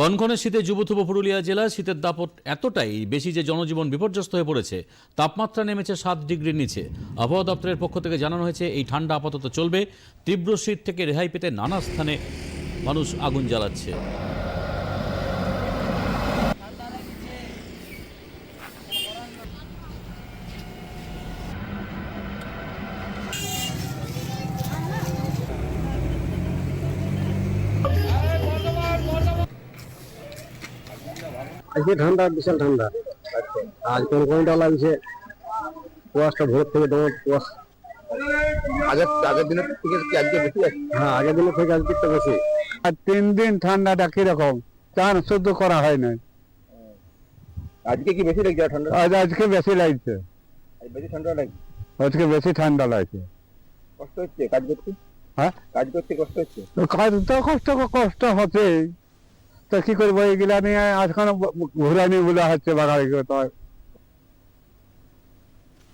কনকনে শীতে যুবথুব পুরুলিয়া জেলা, শীতের দাপট এতটাই বেশি যে জনজীবন বিপর্যস্ত হয়ে পড়েছে। তাপমাত্রা নেমেছে সাত ডিগ্রির নিচে। আবহাওয়া দপ্তরের পক্ষ থেকে জানানো হয়েছে, এই ঠান্ডা আপাতত চলবে। তীব্র শীত থেকে রেহাই পেতে নানা স্থানে মানুষ আগুন জ্বালাচ্ছে। আজকে ঠান্ডা বিশাল ঠান্ডা আজ কোন কোনটা লাগছে? কুয়াশটা ভোর থেকে তোমার কুয়াশা। আগের আগের দিনের থেকে কি আজকে বেশি? হ্যাঁ আগের দিনের থেকে আজকে একটু বেশি। আর তিন দিন ঠান্ডাটা কীরকম? চান শুদ্ধ করা হয় না আজকে কি বেশি লাগছে ঠান্ডা? আজ আজকে বেশি লাগছে। বেশি ঠান্ডা লাগছে? আজকে বেশি ঠান্ডা লাগছে। কষ্ট হচ্ছে? কাজ করতে? হ্যাঁ? কাজ করতে কষ্ট হচ্ছে? কাজ তো কষ্ট কষ্ট হচ্ছে। তো কি করব? এগুলা নিয়ে আজকাল ঘুরানি বলে হচ্ছে বাঙালি তো।